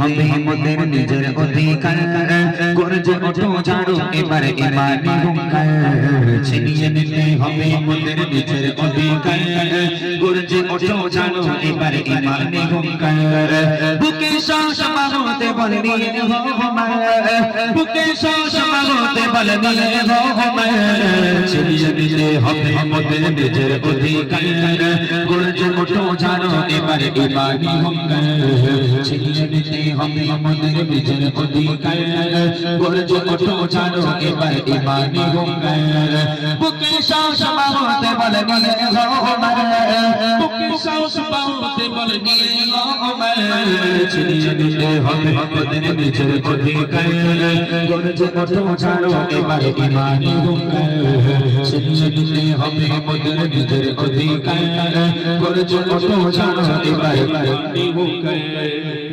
হবে মোদের নিজের অধিকার। গর্জে ওঠো এবার ইমানি ছিনিয়ে নিতে হবে মোদের নিজের অধিকার। গর্জে ওঠো জানো এবার ইমানি হুঙ্কার বুকে শ্বাস মারতে বল নিয়ে বুকে শ্বাস মারতে বল নিয়ে ছিনিয়ে নিতে হবে মোদের নিজের অধিকার। গর্জে ওঠো জানো এবার ইমানি হুঙ্কার ছিনিয়ে নিতে হবে আমাদের নিজের অধিকার। গর্জে ওঠো জানো এবার ইমানি হুঙ্কার বুকে বল হোমার বুকে শ্বাস মারতে বল, নিয়ে হোমার ওঠো জানো এবার ইমানি হুঙ্কার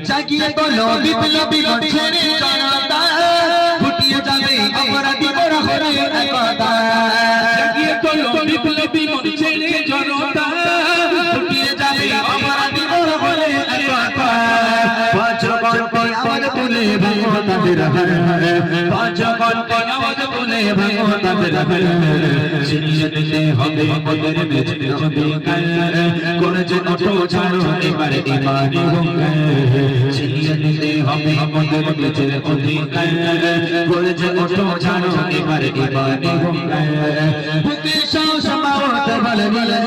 জাগিয়ে বলো, বিপ্লবী ছেড়ে জাগিয়ে তোলো বিপ্লবী মন ছেড়ে জনতা তুলে ভাঙো তাদের পাঁচ গল্পে আওয়াজ তুলে ভাঙো তাদের দিতে হবে আমাদের বেঁচে হবে করেছে ওঠো ছাড়ো, এবার ইমানি ছিনিয়ে দিতে হবে আমাদের বেঁচে অধিকার করেছে ওঠো ছাড়ো, এবার ইমানি হুঙ্কার বুকে সাহস পাওয়াতে বলে বলে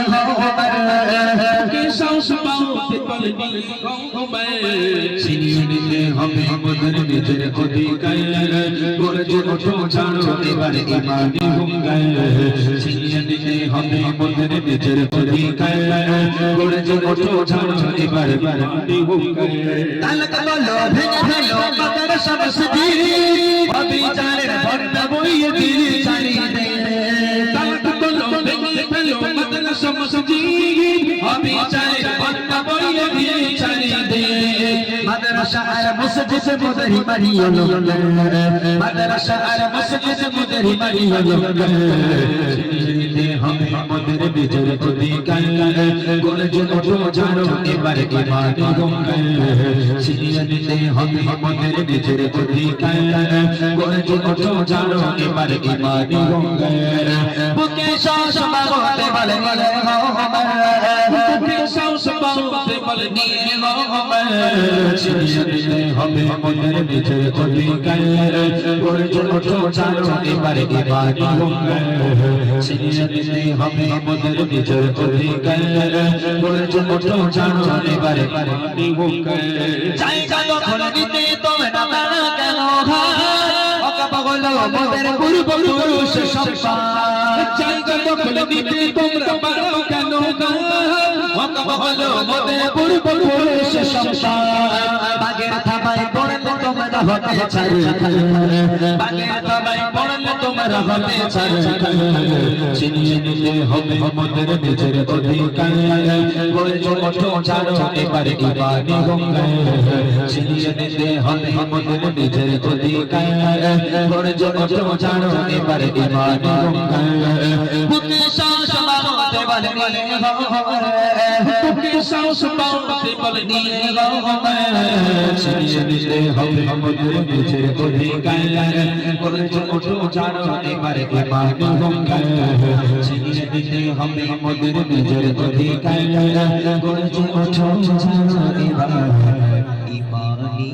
ছিনিয়ে নিতে হবে আমাদের নিজের অধিকার গর্জে ওঠো ছাড়ো এবার ইমানি হুঙ্কার ছিনিয়ে নিতে হবে আমাদের নিজের অধিকার গর্জে ওঠো ছাড়ো এবার ইমানি হুঙ্কার তালক বলো ভেঙে ফেলো পাতার সমস্তি অবিচারের বন্যা বইয়ে দিয়ে চারিদে তালাক তোলো ভেঙে ফেলো মদন সমসজি অবিচারের বন্যা মসজিদ মুদরি মারিও লোক মাদ্রাসা আর মসজিদ মুদরি মারিও লোক দিতে হবে আমাদের বিজয় অধিকার গর্জে ওঠো, জানো, এবার ইমানি হুঙ্কার ছিনিয়ে নিতে হবে আমাদের নিজের অধিকার গর্জে ওঠো, জানো, এবার ইমানি হুঙ্কার বুকে শ্বাস মারতে বলে বলে কে সাহস বলে নিয়ে ছিনিয়ে হবে আমাদের নিজের অধিকার গর্জে ওঠো জানো এবার ইমানি ছিনিয়ে নিতে হবে আমাদের নিজের অধিকার গর্জে ওঠো জানো এবার ইমানি জায়গা দখল নিতে তোমরা তারা কেন হলো আমাদের পূর্বপুরুষ সম্পাদ জায়গা দখল দিতে তোমরা কেন হলো আমাদের পূর্বপুরুষ সম্পাদ বাগের থাবায় পড়লে তোমরা হতে ছাড় বাগের থাবায় পড়লে তোমরা হতে ছাড় চিনিয়ে নিতে হবে আমাদের নিজের অধিকার গর্জে ওঠো ছাড়ো এবারে ইমানি গঙ্গায় চিনিয়ে নিতে হবে আমাদের নিজের অধিকার গর্জে ওঠো ছাড়ো এবারে ইমানি গঙ্গায় বুকে শ্বাস মারতে বলে কে সাহস পাওতে বলে ছিনিয়ে নিতে হবে আমাদের নিজের অধিকার গর্জে ওঠো ছাড়ো এবারে ইমানি গঙ্গায় ছিনিয়ে নিতে হবে আমাদের নিজের অধিকার গর্জে ওঠো ছাড়ো এবার ইমানি